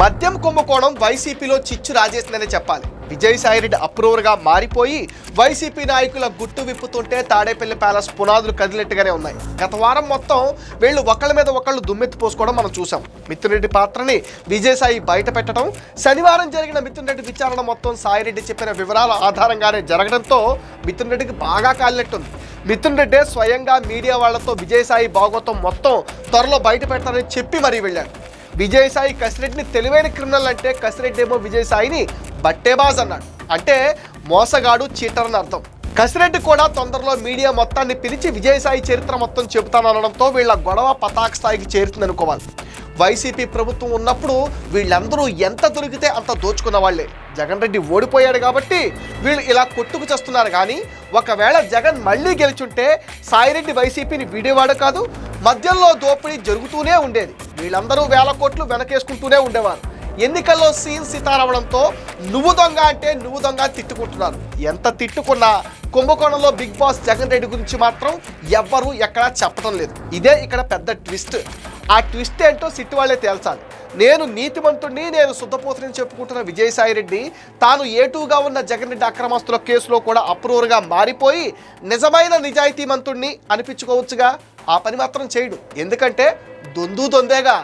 మద్యం కుంభకోణం వైసీపీలో చిచ్చు రాజేసిందనే చెప్పాలి. విజయసాయిరెడ్డి అప్రూవర్గా మారిపోయి వైసీపీ నాయకుల గుట్టు విప్పుతుంటే తాడేపల్లి ప్యాలెస్ పునాదులు కదిలినట్టుగానే ఉన్నాయి. గత వారం మొత్తం వీళ్ళు ఒకళ్ళ మీద ఒకళ్ళు దుమ్మెత్తి పోసుకోవడం మనం చూసాం మిథున్ రెడ్డి పాత్రని విజయసాయి బయట పెట్టడం శనివారం జరిగిన మిథున్ రెడ్డి విచారణ మొత్తం సాయిరెడ్డి చెప్పిన వివరాల ఆధారంగానే జరగడంతో మిథున్ రెడ్డికి బాగా కాలినట్టుంది. మిథున్ రెడ్డే స్వయంగా మీడియా వాళ్ళతో విజయసాయి భాగవతం మొత్తం త్వరలో బయట పెడతారని చెప్పి మరీ వెళ్ళాడు. విజయసాయి కసిరెడ్డిని తెలివైన క్రిమినల్ అంటే కసిరెడ్డి ఏమో విజయసాయిని బట్టేబాజ్ అన్నాడు. అంటే మోసగాడు చీటర్ అని అర్థం. కసిరెడ్డి కూడా తొందరలో మీడియా మొత్తాన్ని పిలిచి విజయసాయి చరిత్ర మొత్తం చెబుతానడంతో వీళ్ళ గొడవ పతాక స్థాయికి చేరుతుంది అనుకోవాలి వైసీపీ ప్రభుత్వం ఉన్నప్పుడు వీళ్ళందరూ ఎంత దొరికితే అంత దోచుకున్న వాళ్ళే. జగన్ రెడ్డి ఓడిపోయాడు కాబట్టి వీళ్ళు ఇలా కొట్టుకు చేస్తున్నారు కానీ ఒకవేళ జగన్ మళ్ళీ గెలిచుంటే సాయిరెడ్డి వైసీపీని వీడేవాడు కాదు మధ్యలో దోపిడీ జరుగుతూనే ఉండేది. వీళ్ళందరూ వేల కోట్లు వెనకేసుకుంటూనే ఉండేవారు. ఎన్నికల్లో సీన్ సితారవడంతో నువ్వు దొంగ అంటే నువ్వు దొంగ తిట్టుకుంటున్నారు. ఎంత తిట్టుకున్నా కుంభకోణంలో బిగ్ బాస్ జగన్ రెడ్డి గురించి మాత్రం ఎవ్వరూ ఎక్కడా చెప్పడం లేదు. ఇదే ఇక్కడ పెద్ద ట్విస్ట్. ఆ ట్విస్ట్ ఏంటో సిట్ వాళ్ళే తేల్చాలి. నేను నీతిమంతుడిని నేను శుద్ధపోతుని చెప్పుకుంటున్న విజయసాయి రెడ్డి తాను ఏటూగా ఉన్న జగన్ రెడ్డి అక్రమస్తుల కేసులో కూడా అప్రూవర్గా మారిపోయి నిజమైన నిజాయితీ మంతుడిని అనిపించుకోవచ్చుగా. ఆ పని మాత్రం చేయడు. ఎందుకంటే దొందు దొందేగా.